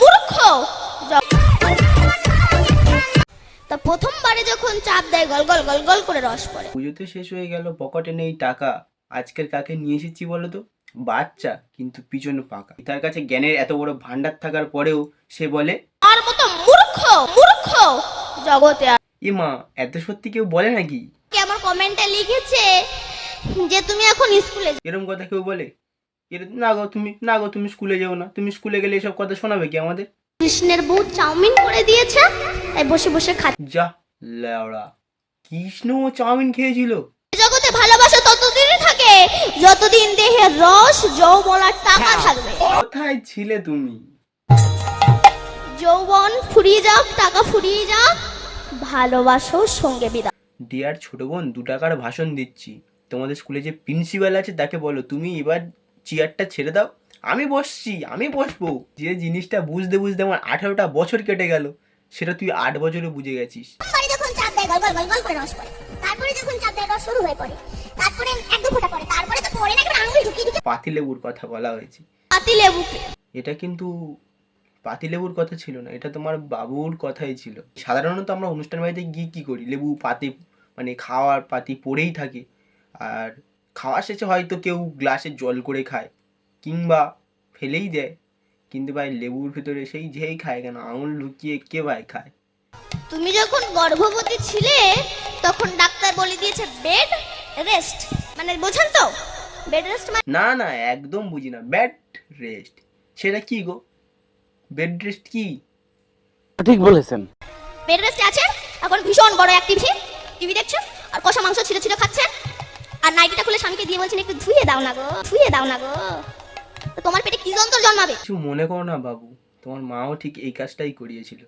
মূর্খ। তা প্রথমবারে যখন চাপ দেয় গল গল গল গল করে রস পড়ে। পুজো তো শেষ হয়ে গেল পকেটে নেই টাকা। আজকের কাকে নিয়ে এসেছি বলো তো? বাচ্চা কিন্তু পিছনে ফাঁকা। তার কাছে জ্ঞানের এত বড় ভান্ডার থাকার পরেও সে বলে আর মতো মূর্খ মূর্খ জগতে আর এ মা এত সত্যি কেউ বলে নাকি? কে আমার কমেন্টে লিখেছে যে তুমি এখন স্কুলে এরকম কথা কেউ বলে? এরম- না গো তুমি না গো তুমি স্কুলে যেও না। তুমি স্কুলে গেলে এসব কথা শোনাবে কি আমাদের? কৃষ্ণের বউ চাউমিন করে দিয়েছে তাই বসে বসে খাচ্ছে যা লেওড়া। কৃষ্ণ চাউমিন খেয়েছিল? জগতে ভালোবাসা ততদিনই থাকে যতদিন দেহে রস যৌবন আর টাকা থাকবে। কোথায় ছিলে তুমি? যৌবন ফুরিয়ে যাক টাকা ফুরিয়ে যাক ভালোবাসো সঙ্গে বিদায় ডিয়ার ছোট বোন দু টাকার ভাষণ দিচ্ছি। তোমাদের স্কুলে যে প্রিন্সিপাল আছে তাকে বলো তুমি এবার চেয়ারটা ছেড়ে দাও। আমি বসছি আমি বসবো। যে জিনিসটা বুঝতে বুঝতে আমার আঠারোটা বছর কেটে গেল সেটা তুই আট বছরে বুঝে গেছিস। যখন চাপ দেয় গল গল গল গল করে রস পড়ে। তারপরে যখন চাপ দেয় রস শুরু হয়ে পড়ে। তারপরে এক দু ফোঁটা পড়ে। তারপরে তো পড়ে না একেবারে আঙুল ঢুকিয়ে ঢুকিয়ে পাতিলেবুর কথা বলা হয়েছে। পাতি লেবুকে এটা কিন্তু পাতিলেবুর কথা ছিল না এটা তোমার বাবুর কথাই ছিল। সাধারণত আমরা অনুষ্ঠান বাড়িতে গিয়ে কী করি? লেবু পাতি মানে খাওয়ার পাতি পড়েই থাকে। আর খাওয়া শেষে হয়তো কেউ গ্লাসে জল করে খায় কিংবা ফেলেই দেয়। কিন্তু ভাই লেবুর ভিতরে সেই যেই খায় কেন? আঙুল লুকিয়ে কে ভাই খায়? তুমি যখন গর্ভবতী ছিলে তখন ডাক্তার বলে দিয়েছে বেড রেস্ট। মানে বোঝেন তো বেড রেস্ট মানে না না একদম বুঝি না। Bed rest. সেটা কি গো? বেড রেস্ট কি? ঠিক বলেছেন। বেড রেস্টে আছেন এখন ভীষণ বড় এক টিভি। টিভি দেখছেন আর কষা মাংস ছিঁড়ে ছিঁড়ে খাচ্ছেন। স্বামীকে দিয়ে বলছেন, একটু ধুয়ে দাও না গো, ধুয়ে দাও না গো। তোমার পেটে কি যন্ত্র জন্মাবে? কিছু মনে করো না বাবু, তোমার মাও ঠিক এই কাজটাই করিয়েছিল।